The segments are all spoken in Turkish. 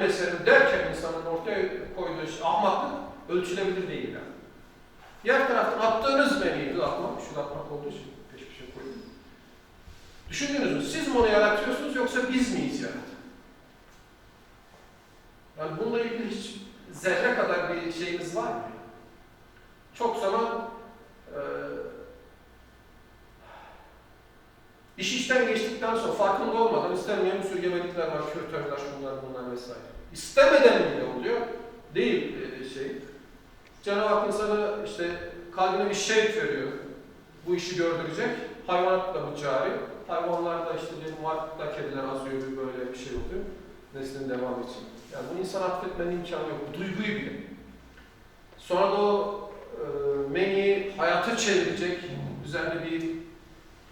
eserim derken insanın ortaya koyduğu şey, ahmaklık ölçülebilir değil yani. Diğer taraftan attığınız meniyi atmak, şu atmak olduğu için peş peşe koydum. Düşündünüz mü? Siz mi onu yaratıyorsunuz yoksa biz miyiz yaratan? Yani bununla ilgili hiç zerre kadar bir şeyimiz var mı? Çok zaman İş işten geçtikten sonra farkında olmadan istenmeyen sürgemelikler var, kürtajlar, şunlar bunlar vesaire. İstemeden bile oluyor. Değil e, şey. Cenab-ı Hak insana işte kalbine bir şevk veriyor. Bu işi gördürecek. Hayvanat da bu cari. Hayvanlarda işte varlıkta kediler azıyor bir böyle bir şey oluyor. Neslin devamı için. Yani bu insan affetmenin imkanı yok. Bu duyguyu bile. Sonra da o e, meni hayata çevirecek düzenli bir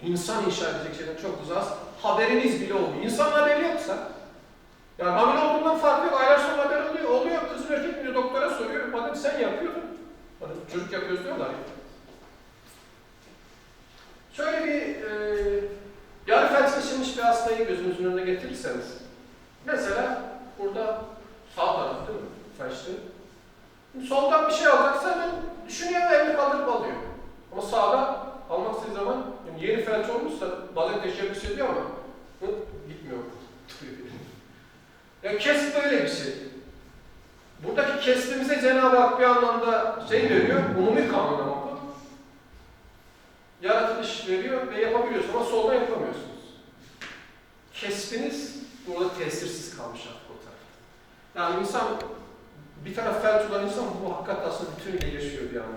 insan inşa edecek şeyler çok uzak. Haberiniz bile olmuyor. İnsanın haberi yoksa, yani hamile olduğundan farkı yok. Aylar sonra haber oluyor. Oluyor. Kız erkek gidiyor doktora soruyor. Madem sen yapıyordun. Hani çocuk yapıyoruz diyorlar ya. Şöyle bir e, yarı felseşilmiş bir hastayı gözünüzün önüne getirirseniz. Mesela burada sağ taraf değil mi? Felçli. Soldan bir şey alacaksa hemen yeni felç olmuşsa bazen teşebbüs ediyor ama hı, gitmiyor. ya kesip böyle bir şey. Buradaki kesbimize Cenab-ı Hak bir anlamda şey veriyor, umumi kanun ama bu. Yaratılış veriyor ve yapabiliyorsun ama soldan yapamıyorsunuz. Kesbiniz burada tesirsiz kalmış artık o tarafta. Yani insan bir taraf felç olan insan bu hakikat aslında bütünüyle yaşıyor bir anlamda.